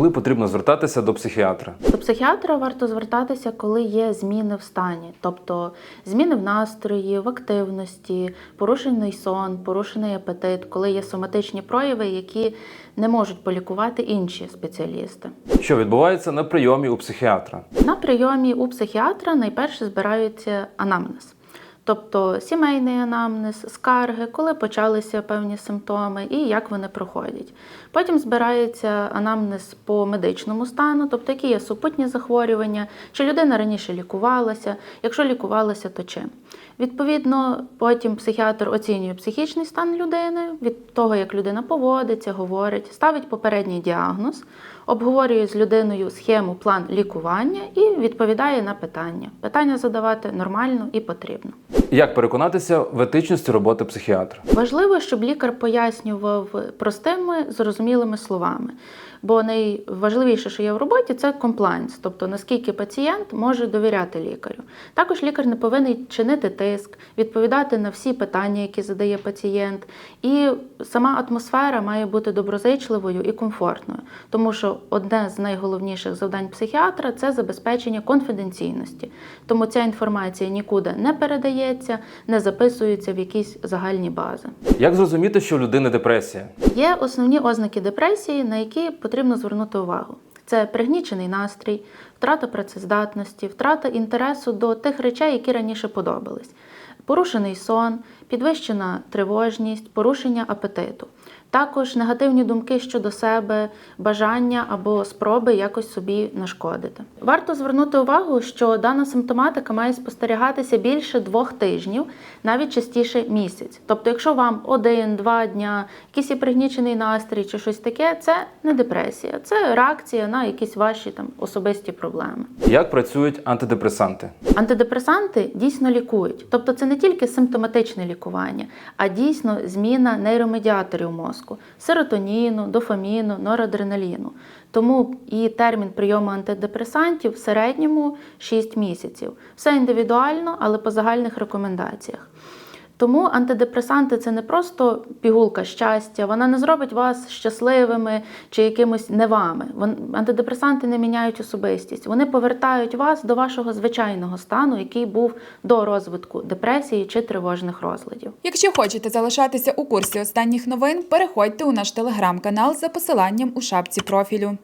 коли потрібно звертатися до психіатра? До психіатра варто звертатися, коли є зміни в стані, тобто зміни в настрої, в активності, порушений сон, порушений апетит, коли є соматичні прояви, які не можуть полікувати інші спеціалісти. Що відбувається на прийомі у психіатра? На прийомі у психіатра найперше збираються анамнез. Тобто сімейний анамнез, скарги, коли почалися певні симптоми і як вони проходять. Потім збирається анамнез по медичному стану, тобто які є супутні захворювання, чи людина раніше лікувалася, якщо лікувалася, то чим. Відповідно, потім психіатр оцінює психічний стан людини від того, як людина поводиться, говорить, ставить попередній діагноз, обговорює з людиною схему, план лікування і відповідає на питання. Питання задавати нормально і потрібно. Як переконатися в етичності роботи психіатра? Важливо, щоб лікар пояснював простими, зрозумілими словами. Бо найважливіше, що є в роботі, це комплайнс, тобто наскільки пацієнт може довіряти лікарю. Також лікар не повинен чинити тиск, відповідати на всі питання, які задає пацієнт. І сама атмосфера має бути доброзичливою і комфортною, тому що одне з найголовніших завдань психіатра це забезпечення конфіденційності. Тому ця інформація нікуди не передається, не записується в якісь загальні бази. Як зрозуміти, що у людини депресія? Є основні ознаки депресії, на які потрібно звернути увагу. Це пригнічений настрій, втрата працездатності, втрата інтересу до тих речей, які раніше подобались, порушений сон, підвищена тривожність, порушення апетиту. Також негативні думки щодо себе, бажання або спроби якось собі нашкодити. Варто звернути увагу, що дана симптоматика має спостерігатися більше двох тижнів, навіть частіше місяць. Тобто, якщо вам один-два дня, якийсь є пригнічений настрій чи щось таке, це не депресія, це реакція на якісь ваші там особисті проблеми. Як працюють антидепресанти? Антидепресанти дійсно лікують, тобто це не тільки симптоматичне лікування, а дійсно зміна нейромедіаторів мозку серотоніну, дофаміну, норадреналіну. Тому і термін прийому антидепресантів в середньому 6 місяців. Все індивідуально, але по загальних рекомендаціях. Тому антидепресанти це не просто пігулка щастя, вона не зробить вас щасливими чи якимось не вами. Антидепресанти не міняють особистість. Вони повертають вас до вашого звичайного стану, який був до розвитку депресії чи тривожних розладів. Якщо хочете залишатися у курсі останніх новин, переходьте у наш телеграм-канал за посиланням у шапці профілю.